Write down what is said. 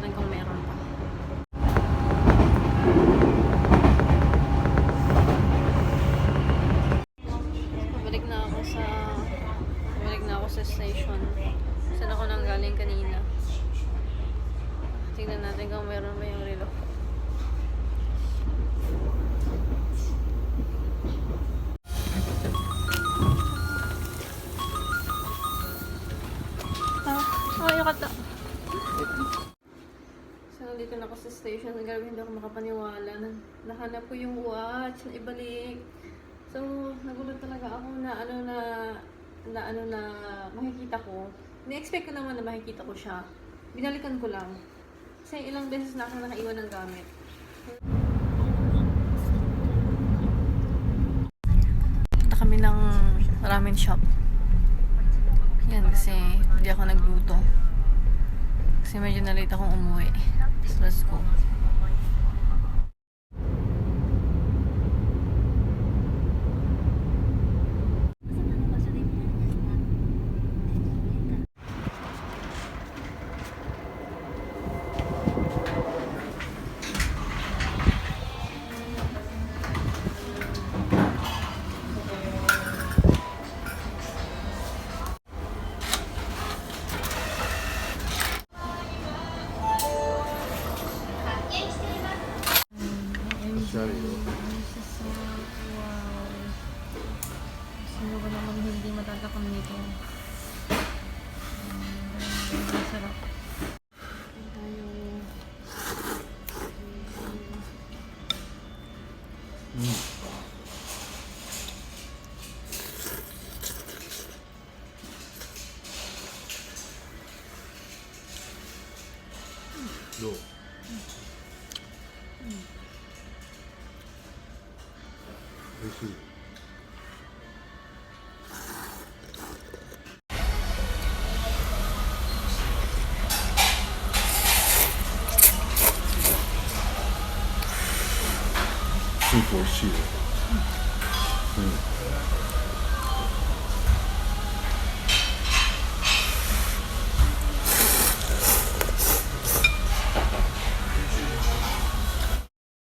natin kung meron pa. Balik na ako sa balik na ako sa station. Saan ako nang galing kanina. Tingnan natin kung meron Hanggang gabi hindi ako makapaniwala. Na, nahanap ko yung watch na ibalik. So, nagulat talaga ako na ano na na ano na makikita ko. Ni-expect ko naman na makikita ko siya. Binalikan ko lang. Kasi ilang beses na ako nakaiwan ng gamit. Punta kami ng ramen shop. Yan kasi hindi ako nagluto. Kasi medyo nalate akong umuwi. Christmas school. Stress ko. Sino ba naman hindi matatakam nito? Mm, Sarap. そう。そうそう、し。